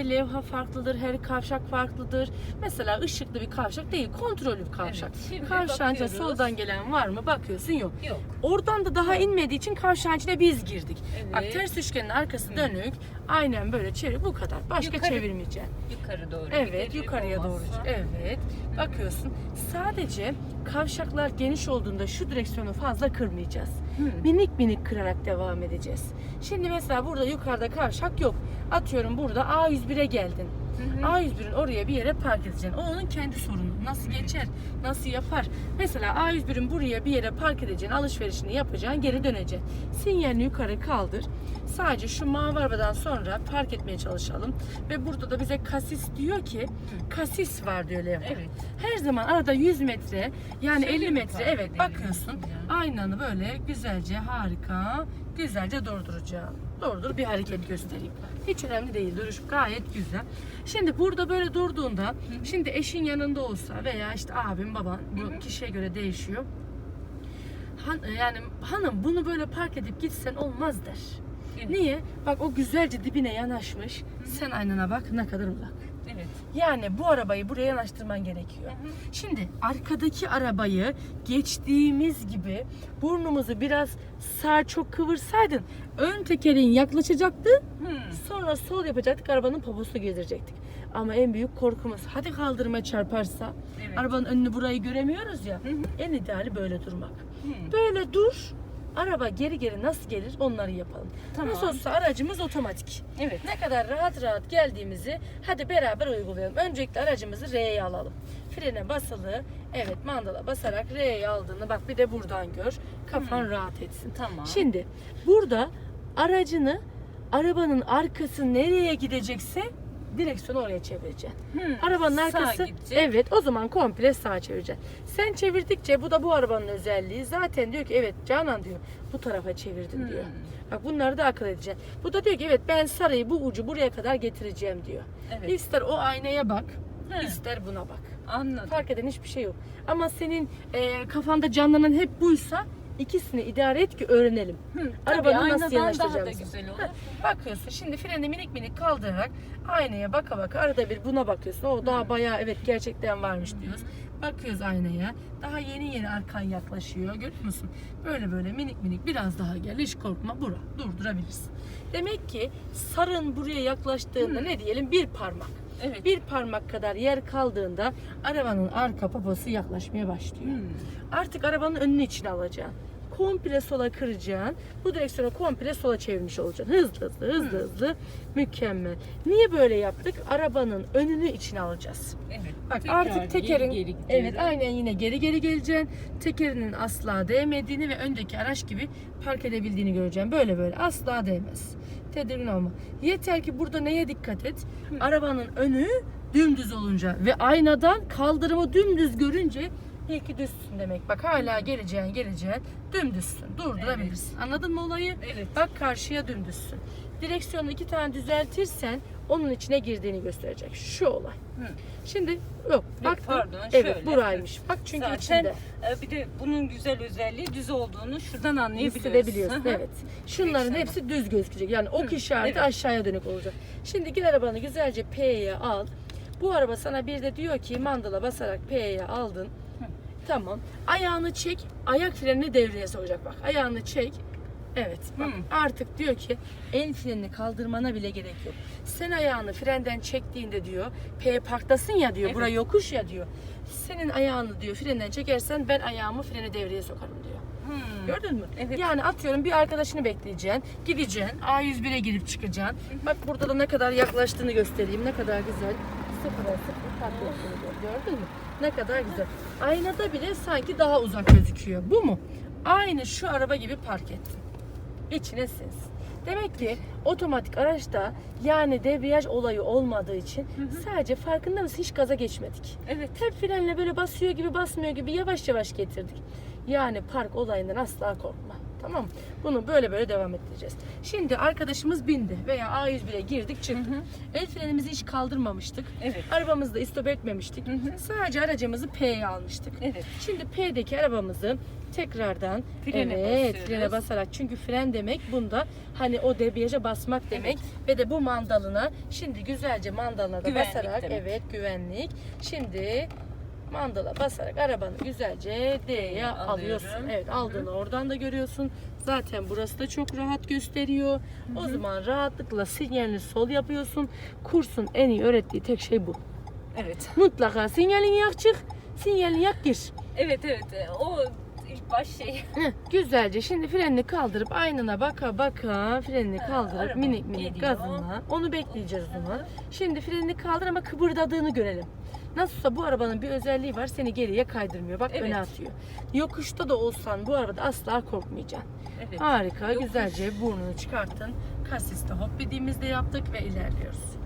Levha farklıdır, her kavşak farklıdır. Mesela ışıklı bir kavşak değil, kontrollü bir kavşak. Evet, Kavşağınca soldan gelen var mı? Bakıyorsun yok. Yok. Oradan da daha inmediği için kavşağın içine biz girdik. Evet. Bak ters üçgenin arkası dönük. Aynen böyle çevir bu kadar. Başka Yukarı- çevirmeyeceksin. Yukarı doğru Evet, yukarıya doğru. olmazsa. Evet. Bakıyorsun. Sadece kavşaklar geniş olduğunda şu direksiyonu fazla kırmayacağız. Hı. Minik minik kırarak devam edeceğiz. Şimdi mesela burada yukarıda kavşak yok. Atıyorum burada A101'e geldin. Hı hı. A101'in oraya bir yere park edeceksin. O onun kendi sorunu. Nasıl geçer? Nasıl yapar? Mesela A101'in buraya bir yere park edeceksin. Alışverişini yapacaksın. Geri döneceksin. Sinyalini yukarı kaldır. Sadece şu mavi arabadan sonra park etmeye çalışalım. Ve burada da bize kasis diyor ki kasis var diyor levha. Evet. Her zaman arada 100 metre yani Şöyle 50 mi metre evet bakıyorsun. Aynanı böyle güzelce harika güzelce durduracağım. Durdur bir hareket göstereyim. Hiç önemli değil. Duruş gayet güzel. Şimdi burada böyle durduğunda şimdi eşin yanında olsa veya işte abim baban bu kişiye göre değişiyor. Han, yani hanım bunu böyle park edip gitsen olmaz der. Evet. Niye? Bak o güzelce dibine yanaşmış. Sen aynana bak ne kadar uzak. Evet. Yani bu arabayı buraya yanaştırman gerekiyor. Şimdi arkadaki arabayı geçtiğimiz gibi burnumuzu biraz sağ çok kıvırsaydın ön tekerin yaklaşacaktı. Hı. Sonra sol yapacaktık arabanın poposunu gezdirecektik. Ama en büyük korkumuz hadi kaldırıma çarparsa Evet. arabanın önünü burayı göremiyoruz ya. Hı hı. En ideali böyle durmak. Hı. Böyle dur. Araba geri geri nasıl gelir onları yapalım. Tamam. Nasıl olsa aracımız otomatik. Evet. Ne kadar rahat rahat geldiğimizi hadi beraber uygulayalım. Öncelikle aracımızı R'ye alalım. Frene basılı. Evet mandala basarak R'ye aldığını bak bir de buradan gör. Kafan rahat etsin. Tamam. Şimdi burada aracını arabanın arkası nereye gidecekse direksiyonu oraya çevireceksin. Hı. Arabanın arkası gidecek. evet o zaman komple sağa çevireceksin. Sen çevirdikçe bu da bu arabanın özelliği. Zaten diyor ki evet Canan diyor bu tarafa çevirdin Hmm. diyor. Bak bunları da akıl edeceksin. Bu da diyor ki evet ben sarıyı bu ucu buraya kadar getireceğim diyor. Evet. İster o aynaya bak, Hı. ister buna bak. Anladım. Fark eden hiçbir şey yok. Ama senin e, kafanda canlanan hep buysa ikisini idare et ki öğrenelim. Hı. Arabanı Tabii, nasıl aynadan daha da yanaştıracağımızı. güzel olur. Heh, Bakıyorsun şimdi freni minik minik kaldırarak aynaya baka baka arada bir buna bakıyorsun. O daha bayağı evet gerçekten varmış diyoruz. Bakıyoruz aynaya. Daha yeni yeni arkan yaklaşıyor. Görüyor musun? Böyle böyle minik minik biraz daha gel. Hiç korkma. Bura. Durdurabilirsin. Demek ki sarın buraya yaklaştığında ne diyelim bir parmak. Evet. Bir parmak kadar yer kaldığında arabanın arka poposu yaklaşmaya başlıyor. Hı. Artık arabanın önünü içine alacaksın. Komple sola kıracaksın. Bu direksiyonu komple sola çevirmiş olacaksın. Hızlı hızlı hızlı hızlı. Mükemmel. Niye böyle yaptık? Arabanın önünü içine alacağız. Evet. Bak Tekrar artık tekerin geri geri evet aynen yine geri geri geleceksin. Tekerinin asla değmediğini ve öndeki araç gibi park edebildiğini göreceksin. Böyle böyle asla değmez. Tedirgin olma. Yeter ki burada neye dikkat et? Arabanın önü dümdüz olunca ve aynadan kaldırımı dümdüz görünce iyi ki düzsün demek. Bak hala geleceğin geleceğin dümdüzsün. Durdurabilirsin. Anladın mı olayı? Evet. Bak karşıya dümdüzsün. Direksiyonu iki tane düzeltirsen onun içine girdiğini gösterecek. Şu olay. Hı. Şimdi yok. Bak pardon, Evet şöyle. buraymış. Bak çünkü Zaten içinde. e, bir de bunun güzel özelliği düz olduğunu şuradan. Hı hı. Evet. Şunların Ekstra. hepsi düz gözükecek. Yani ok işareti evet. aşağıya dönük olacak. Şimdi gel arabanı güzelce P'ye al. Bu araba sana bir de diyor ki mandala basarak P'ye aldın. Tamam. Ayağını çek. Ayak frenini devreye sokacak bak. Ayağını çek. Evet. Bak Hı. artık diyor ki el frenini kaldırmana bile gerek yok. Sen ayağını frenden çektiğinde diyor P parktasın ya diyor. Evet. Bura yokuş ya diyor. Senin ayağını diyor frenden çekersen ben ayağımı freni devreye sokarım diyor. Hı. Gördün mü? Evet. Yani atıyorum bir arkadaşını bekleyeceksin. Gideceksin. A101'e girip çıkacaksın. Bak burada da ne kadar yaklaştığını göstereyim. Ne kadar güzel. Sıfıra sıfır gör- gördün mü? Ne kadar güzel. Aynada bile sanki daha uzak gözüküyor. Bu mu? Aynı şu araba gibi park ettin. İçine sinsin. Demek ki otomatik araçta yani debriyaj olayı olmadığı için sadece farkında mısın hiç gaza geçmedik. Evet. Hep frenle böyle basıyor gibi basmıyor gibi yavaş yavaş getirdik. Yani park olayından asla korkma. Tamam mı? Bunu böyle böyle devam ettireceğiz. Şimdi arkadaşımız bindi veya A101'e girdik çıktık. El frenimizi hiç kaldırmamıştık. Evet. Arabamızı da istop etmemiştik. Hı hı. Sadece aracımızı P'ye almıştık. Evet. Şimdi P'deki arabamızı Tekrardan Frene evet basıyoruz. frene basarak çünkü fren demek bunda hani o debriyaja basmak demek ve de bu mandalına şimdi güzelce mandalına da Güvenlik basarak demek. evet güvenlik. Şimdi mandala basarak arabanı güzelce D'ye alıyorum. alıyorsun. Evet aldığını oradan da görüyorsun. Zaten burası da çok rahat gösteriyor. O zaman rahatlıkla sinyalini sol yapıyorsun. Kursun en iyi öğrettiği tek şey bu. Evet. Mutlaka sinyalini yak çık. Sinyalini yak gir. Evet evet. O ilk baş şey. Heh, güzelce şimdi frenini kaldırıp aynına baka baka frenini kaldırıp araba minik minik geliyor. gazına onu bekleyeceğiz o zaman. Şimdi frenini kaldır ama kıpırdadığını görelim. Nasılsa bu arabanın bir özelliği var seni geriye kaydırmıyor. Bak Evet. öne atıyor. Yokuşta da olsan bu arabada asla korkmayacaksın. Evet. Harika Yokuş. güzelce burnunu çıkarttın. Kasiste hop dediğimizde yaptık ve ilerliyoruz.